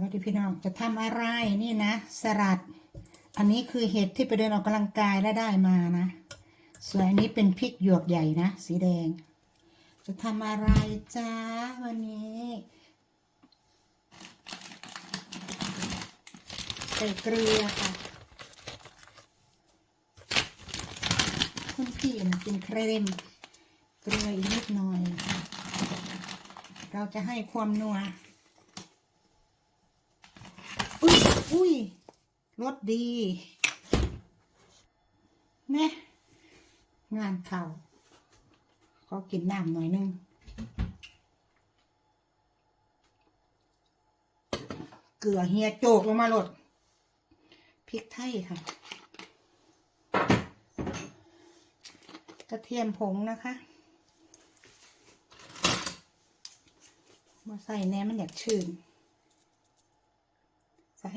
วัสดีพี่น้องจะทำอะไรนี่นะ สลัด อันนี้คือเห็ดที่ไปเดินออกกำลังกายแล้วได้มานะส่วนอันนี้เป็นพริกหยวกใหญ่นะ สีแดง จะทำอะไรจ้าวันนี้ใส่เกลือค่ะคุณพี่นะกินเครมเกลืออีกนิดหน่อย เราจะให้ความนัว อุ้ยรสดีแน่งานเข่าก็กินน้ำหน่อยนึงเกลือเฮียโจกลงมาหลดพริกไทยค่ะ กระเทียมผงนะคะมาใส่แหนมมันอยากชื่น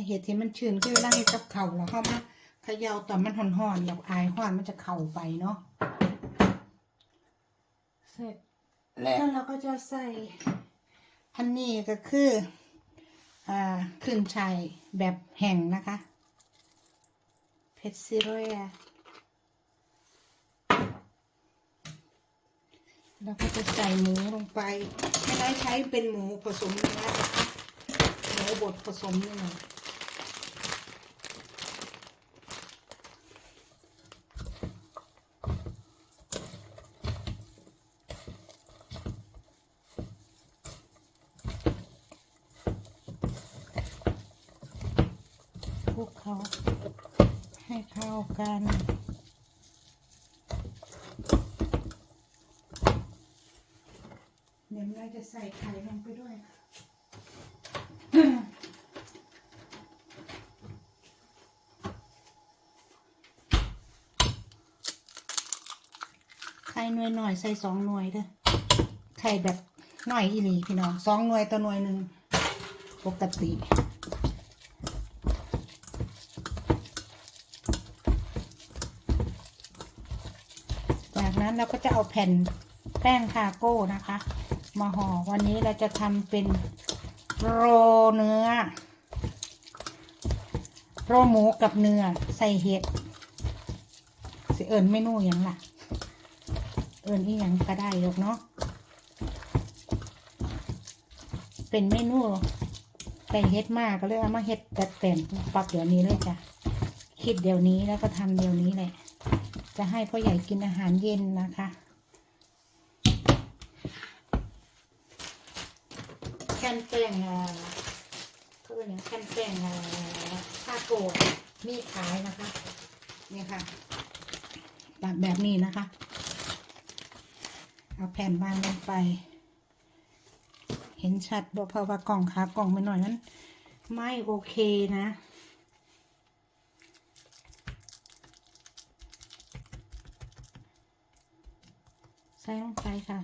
เหตุที่มันชื้นคือเวลาเฮ็ดกับเข่าแล้วเข้ามาเขย่าตอนมันห่อนๆแบบอายห่อนมันจะเข่าไปเนาะเสร็จแล้วเราก็จะใส่อันนี้ก็คืออ่าขึ้นชัยแบบแห้งนะคะเพชรซิเรียแล้วก็จะใส่หมูลงไปไม่ได้ใช้เป็นหมูผสมเนื้อหมูบดผสมเนื้อ กเขา ให้เข้ากัน เดี๋ยวเราจะใส่ไข่ลงไปด้วยไข่หน่วยหน่อยใส่สองหน่วยเด้อไข่แบบหน่อยอีหลีพี่น้องสองหน่วยต่อหน่วยหนึ่งปกติ จากนั้น เราก็จะเอาแผ่นแป้งคาโก้นะคะ มาห่อวันนี้เราจะทำเป็นโรเนื้อ โรหมูกับเนื้อใส่เห็ดสิเอิญเมนูอย่างล่ะ เอิญอีหยังก็ได้หรอกเนาะเป็นเมนูใส่เห็ดมากก็เลยเอามาเห็ดแต่แต่งปรับเดี๋ยวนี้เลยจ้ะคิดเดี๋ยวนี้แล้วก็ทำเดี๋ยวนี้เลย จะให้พ่อใหญ่กินอาหารเย็นนะคะ แคนแป้งอ่าเขาเรียกอย่างแคนแป้งอ่าทาโกะมีขายนะคะนี่ค่ะตัดแบบนี้นะคะ เอาแผ่นวางลงไป เห็นชัดบอกเพราะว่ากล่องขากล่องไปหน่อยนั้น ไม่โอเคนะ ใส่ลงไป ค่ะ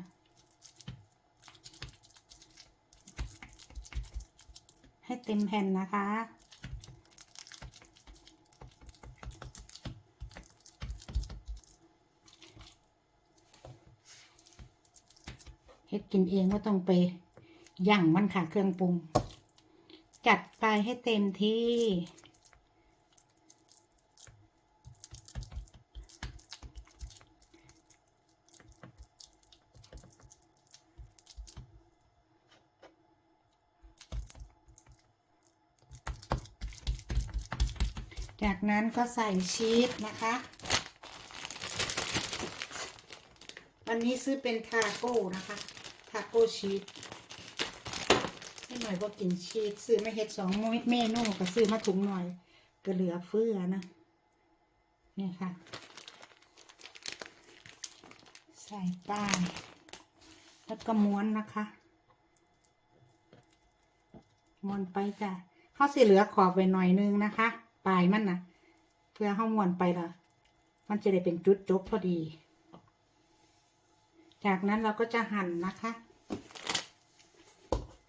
ให้เต็มแผ่นนะคะ เฮ็ดกินเองก็ต้องไปย่างมันค่ะเครื่องปรุง จัดไปให้เต็มที่ จากนั้นก็ใส่ชีสนะคะอันนี้ซื้อเป็นทาโก้นะคะ ทาโก้ชีสให้หน่อยก็กินชีสซื้อมาเฮ็ดสองเมนูก็ซื้อมาถุงหน่อย ก็เหลือเฟือนะ นี่ค่ะ ใส่ป้ายแล้วก็ม้วนนะคะม้วนไปจ้ะเขาสิเหลือขอบไปหน่อยนึงนะคะ ปลายมันนะเพื่อเข้ามวนไปละมันจะได้เป็นจุดจบพอดี จากนั้นเราก็จะหั่นนะคะ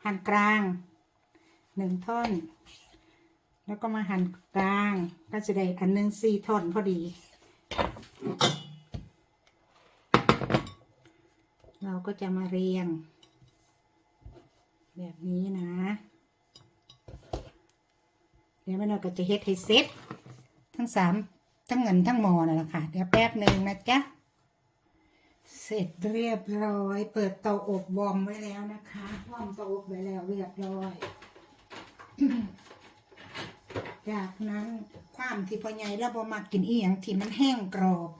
หั่นกลางหนึ่งท่อน แล้วก็มาหั่นกลาง ก็จะได้อันหนึ่งสี่ท่อนพอดี เราก็จะมาเรียง แบบนี้นะ เดี๋ยวแม่น้อยก็จะเฮ็ดให้เซ็ตทั้งสามทั้งเงินทั้งหมอนั่นแหละค่ะ เดี๋ยวแป๊บหนึ่งนะจ๊ะ เสร็จเรียบร้อย เปิดเตาอบวอร์มไว้แล้วนะคะวอร์มเตาอบไว้แล้วเรียบร้อย จากนั้นความที่พอใหญ่แล้วบ่มากินอีหยังที่มันแห้งกรอบ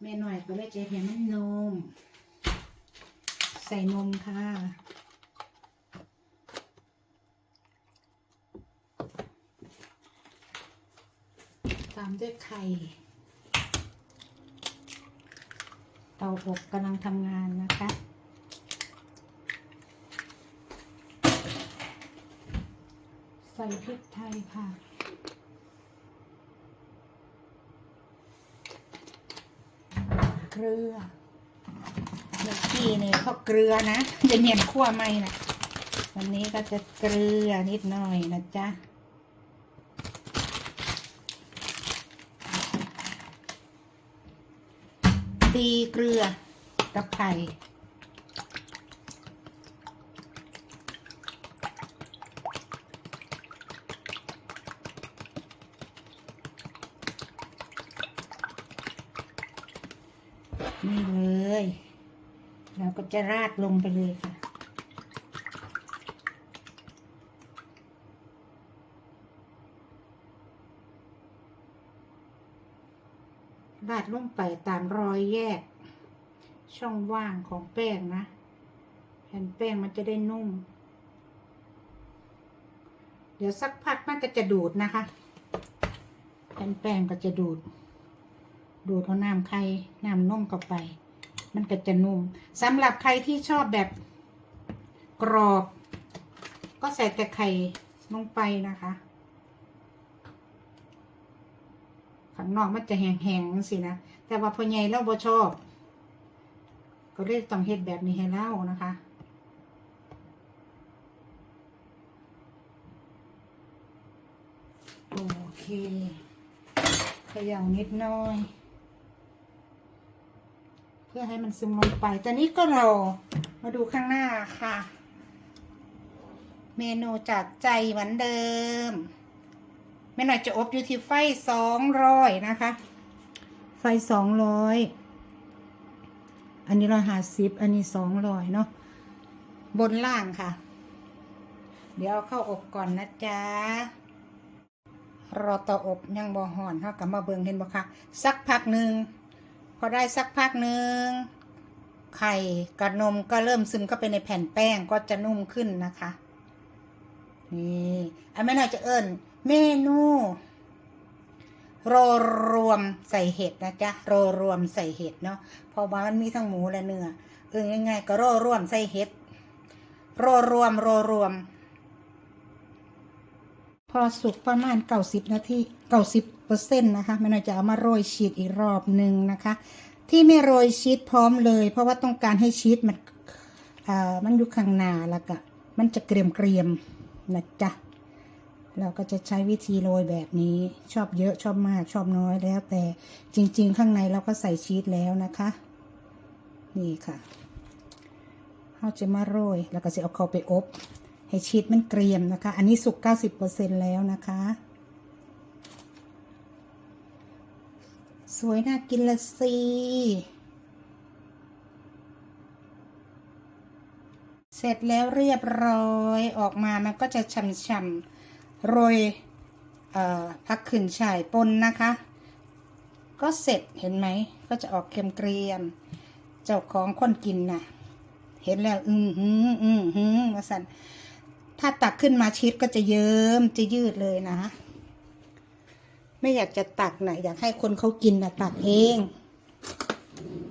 แม่หน่อยก็เลยจะเห็นมันนม ใส่นมค่ะ ตามด้วยไข่ เตาอบกำลังทำงานนะคะใส่พริกไทยค่ะเกลือเมื่อกี้เนี่ยเขาเกลือนะจะเนียนขั้วไหมนะวันนี้ก็จะเกลือนิดหน่อยนะจ๊ะ ตีเกลือกับไข่นี่เลย เราก็จะราดลงไปเลยค่ะ ราดลงไปตามรอยแยก ช่องว่างของแป้งนะ แผ่นแป้งมันจะได้นุ่ม เดี๋ยวสักพักมันก็จะดูดนะคะ แผ่นแป้งก็จะดูด ดูดเอาน้ำไข่น้ำนมเข้าไป มันก็จะนุ่มสำหรับใครที่ชอบแบบกรอบ ก็ใส่แต่ไข่ลงไปนะคะ ข้างนอกมันจะแห้งๆสินะแต่ว่าพ่อใหญ่เราบ่ชอบ ก็เลยต้องเฮ็ดแบบนี้ให้เล่านะคะโอเคขย่านิดน่อย เพื่อให้มันซึมลงไปตอนนี้ก็รอมาดูข้างหน้าค่ะ เมนูจากใจเหมือนเดิม แม่หน่อยจะอบอยู่ที่ไฟสองร้อยนะคะ ไฟสองร้อยอันนี้ร้อยห้าสิบอันนี้สองร้อยเนาะบนล่างค่ะ เดี๋ยวเอาเข้าอบก่อนนะจ๊ะรอต่ออบยังบ่ห่อนเท่ากับมาเบิงเห็นบ่คะสักพักหนึ่งพอได้สักพักหนึ่งไข่กับนมก็เริ่มซึมเข้าไปในแผ่นแป้งก็จะนุ่มขึ้นนะคะ นี่อันไม่น่าจะเอิญ เมนูโรรวมใส่เห็ดนะจ๊ะโรรวมใส่เห็ดเนาะเพราะว่ามันมีทั้งหมูและเนื้อเออง่ายๆก็โรรวมใส่เห็ดโรรวมโรรวม พอสุกประมาณเก้าสิบนาทีเก้าสิบเปอร์เซ็นต์นะคะแม่น่าจะเอามาโรยชีสอีกรอบหนึ่งนะคะ ที่ไม่โรยชีสพร้อมเลย เพราะว่าต้องการให้ชีสมันอ่ามันอยู่ข้างหน้าแล้วก็มันจะเกรียมเกรียมๆนะจ๊ะ เราก็จะใช้วิธีโรยแบบนี้ ชอบเยอะชอบมากชอบน้อยแล้วแต่จริง ๆ ข้างในเราก็ใส่ชีสแล้วนะคะ นี่ค่ะเราจะมาโรยแล้วก็จะเอาเขาไปอบ ให้ชีสมันเกรียมนะคะ อันนี้สุก 90%แล้วนะคะ สวยน่ากินละสิเสร็จแล้วเรียบร้อยออกมามันก็จะช่ำๆ โรยเอ่อพักขึ้นฉ่ายปนนะคะ ก็เสร็จเห็นไหม ก็จะออกเค็มเกรียม เจ้าของคนกินนะ่ะ เห็นแล้ว อืมหืมอืมหืมว่าสันถ้าตักขึ้นมาชีสก็จะเยิ้มจะยืดเลยนะ ไม่อยากจะตักนะอยากให้คนเขากินนะตักเอง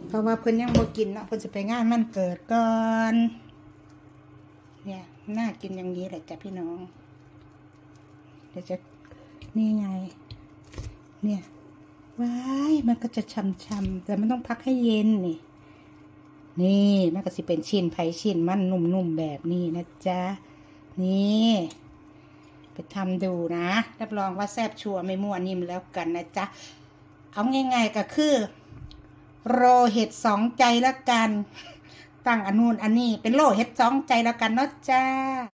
เพราะว่าเพิ่นยังบ่กินเนาะเพิ่นจะไปงานมันเกิดก่อน เนี่ยน่ากินอย่างนี้แหละจ้ะพี่น้อง เดี๋ยวจะนี่ไง เนี่ยว้ายมันก็จะช่ำๆแต่มันต้องพักให้เย็นนี่ นี่มันก็สิเป็นชิ้นไผ่ชิ้นมันนุ่มๆแบบนี้นะจ๊ะ นี่ ไปทำดูนะ รับรองว่าแซ่บชัวร์ไม่มั่วนิ่มแล้วกันนะจ๊ะ เอาง่ายๆก็คือ โรเห็ดสองใจแล้วกัน ตั้งอันนูนอันนี้เป็นโลเห็ดสองใจแล้วกันเนาะจ้า